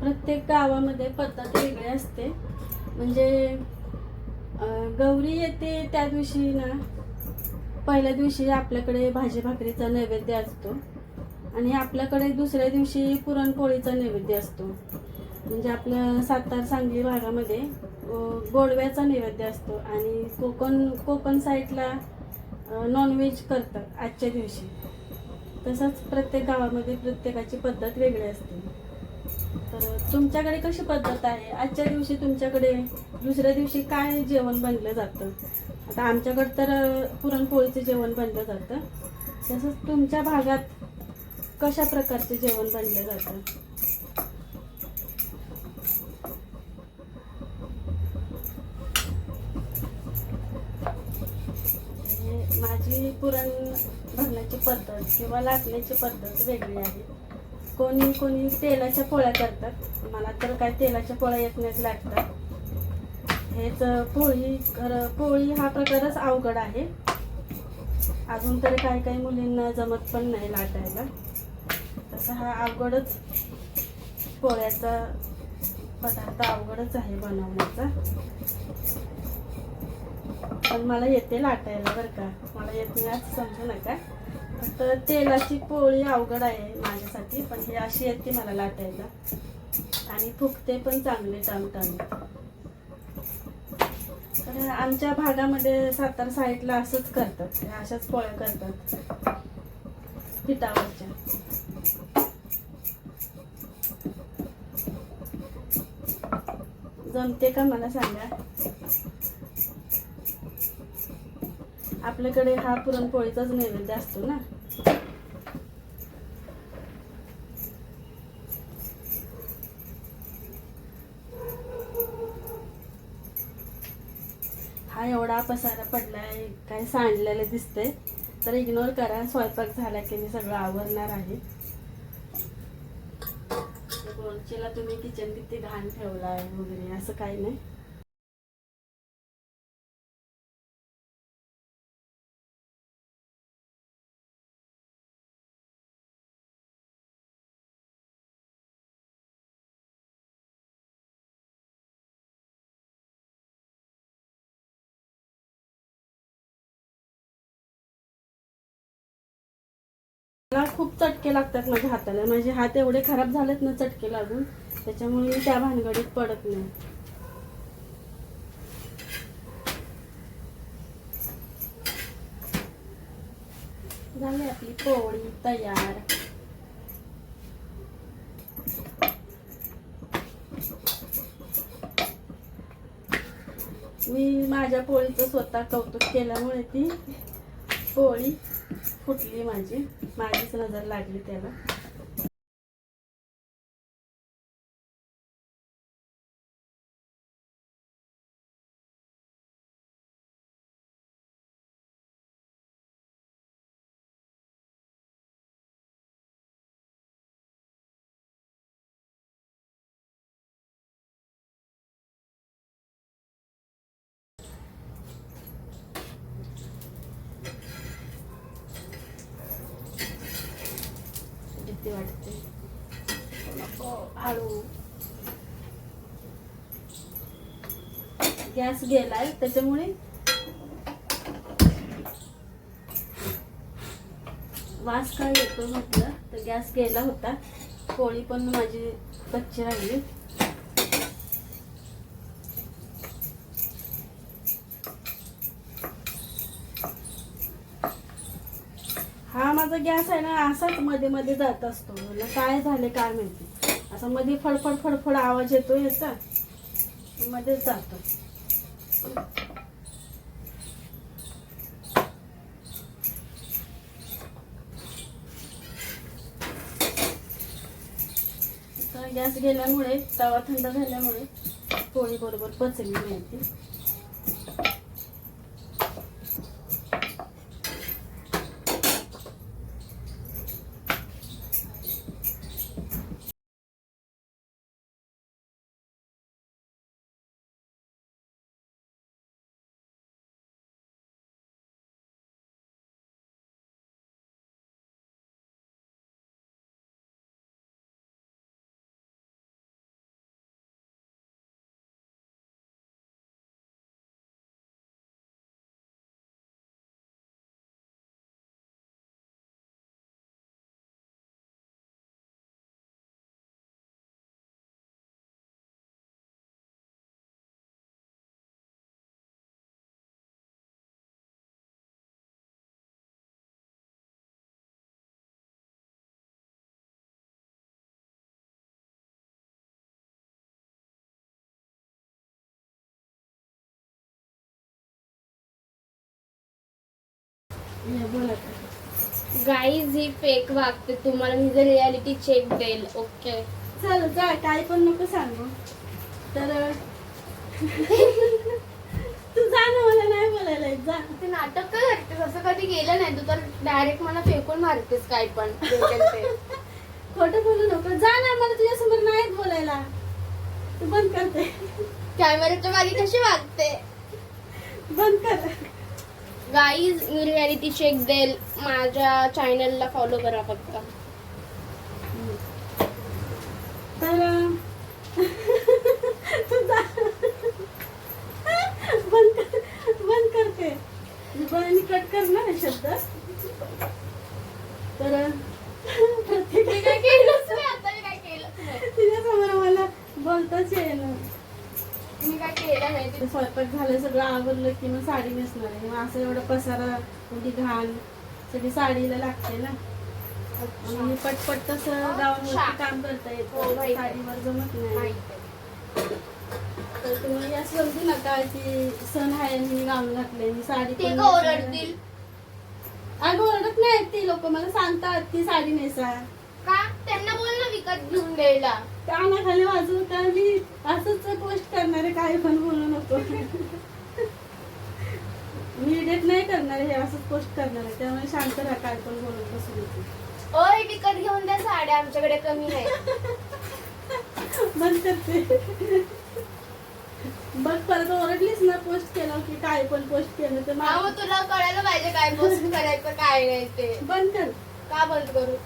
प्रत्येक गावामध्ये पद्धत वेगळी असते. म्हणजे गौरी येते त्या दिवशी ना पहिल्या दिवशी आपल्याकडे भाजी भाकरीचा नैवेद्य असतो. आणि आपल्याकडे दुसऱ्या दिवशी पुरणपोळीचा नैवेद्य असतो. म्हणजे आपल्या सातार सांगली भागामध्ये गोडव्याचा नैवेद्य असतो. आणि कोकण कोकण साईडला नॉनव्हेज करतात आजच्या दिवशी. तसंच प्रत्येक गावामध्ये प्रत्येकाची पद्धत वेगळी असते. तर तुमच्याकडे कशी पद्धत आहे? आजच्या दिवशी तुमच्याकडे दुसऱ्या दिवशी काय जेवण बनलं जातं? आता आमच्याकडे तर पुरणपोळीचं जेवण बनलं जातं. तसंच तुमच्या भागात कशा प्रकारचे जेवण बनलं जातं? म्हणजे माझी पुरण भरण्याची पद्धत किंवा लाटण्याची पद्धत वेगळी आहे. कोणी कोणी तेलाच्या पोळ्या करतात. मला तर काय तेलाच्या पोळ्या येत नाहीत लागतात. हेच पोळी खरं पोळी हा प्रकारच अवघड आहे. अजून तरी काही काही मुलींना जमत पण नाही लाटायला. तसा हा अवघडच पोळ्याचा पदार्थ अवघडच आहे बनवण्याचा. पण मला येते लाटायला बरं का. मला येत नाही असं समजू नका. फक्त तेलाची पोळी अवघड आहे माझ्यासाठी पण ही अशी येते मला लाटायला. आणि फुगते पण चांगले टमटम तर आमच्या भागामध्ये सातारा साईडला असंच करतात अशाच पोळ्या करतात. पिठावरच्या. जमते का मला सांगा? आपल्याकडे हा पुरणपोळीचाच नैवेद्य असतो ना? हा एवढा पसारा पडलाय काय सांडलेलं दिसतंय. तर इग्नोर करा स्वयंपाक झाला की मी सगळं आवरणार आहे. गोलचीला तुम्ही किचन किती घाण ठेवलाय वगैरे असं काही नाही. मला खूप चटके लागतात माझ्या हाताला. माझे हात एवढे खराब झालेत ना चटके लागून त्याच्यामुळे मी त्या भानगडीत पडत नाही. झाली आपली पोळी तयार. मी माझ्या पोळीचं स्वतः कौतुक केल्यामुळे ती पोळी फुटली माझी. माझीच नजर लागली त्याला. हळू. गॅस गेलाय त्याच्यामुळे वास काय येतो म्हटलं तर गॅस गेला होता. पोळी पण माझी कच्ची राहिली. हा माझा गॅस आहे ना असाच मध्ये मध्ये जात असतो. मला काय झाले काय माहिती. असं मध्ये फडफड फडफड आवाज येतो याचा मध्येच जातो. गॅस गेल्यामुळे तवा थंड झाल्यामुळे पोळी बरोबर पचली नाही गाईज ही फेक वागते तुम्हाला. मी जर रियालिटी चेक देईल ओके चल जा काय पण नको सांगू. तर तू जा ना मला नाही बोलायला जा. ते नाटक काय करतेस असं कधी गेलं नाही. तू तर डायरेक्ट मला फेकून मारतेस काय पण. खोटं बोलू नको. जा ना मला तुझ्यासमोर नाही येत बोलायला. तू बंद करते कॅमेऱ्याच्या मागे कशी वागते? बंद कर. गाईज मी रियालिटी चेक देईल. माझ्या चॅनलला फॉलो करा फक्त. तर. बंद बंद करते. बंद कट कर ना शब्द. तर प्रत्येक मी काय केलंच नाही आता मी काय केलंच नाही तिच्यासमोर मला बोलताच येईल मी काय केलं नाही. ते स्वयंपाक झालं सगळं आवरलं की मग साडी नेसणार आहे. मग असं एवढं पसारा एवढी घाण सगळी साडीला लागते ना. आणि पटपट तसं अच्छा. काम करता हो, येतं माहिती. साडीवर जमत नाही. तर तुम्ही असं समजू नका की सण आहे आणि मी गाऊन घातले मी साडी ते पण का नेसणार. ओरडतील. अगं ओरडत नाही ती लोक. मला सांगतात ती साडी नेसा. का? त्यांना बोल ना विकत घेऊन द्यायला. कानाखाली वाजवू का मी असंच पोस्ट करणार आहे काही पण बोलू नको मी एडिट नाही करणार हे असंच पोस्ट करणार आहे. त्यामुळे शांत राहा काय पण बोलत बसू नको ओय विकत घेऊन द्या साड्या आमच्याकडे कमी आहे बंद करते. बघ परत ओरडलीस ना पोस्ट केलं की काय पण पोस्ट केलं तर हा मग तुला कळायला पाहिजे काय पोस्ट करायचं काय नाही ते. बंद कर. का बंद करू?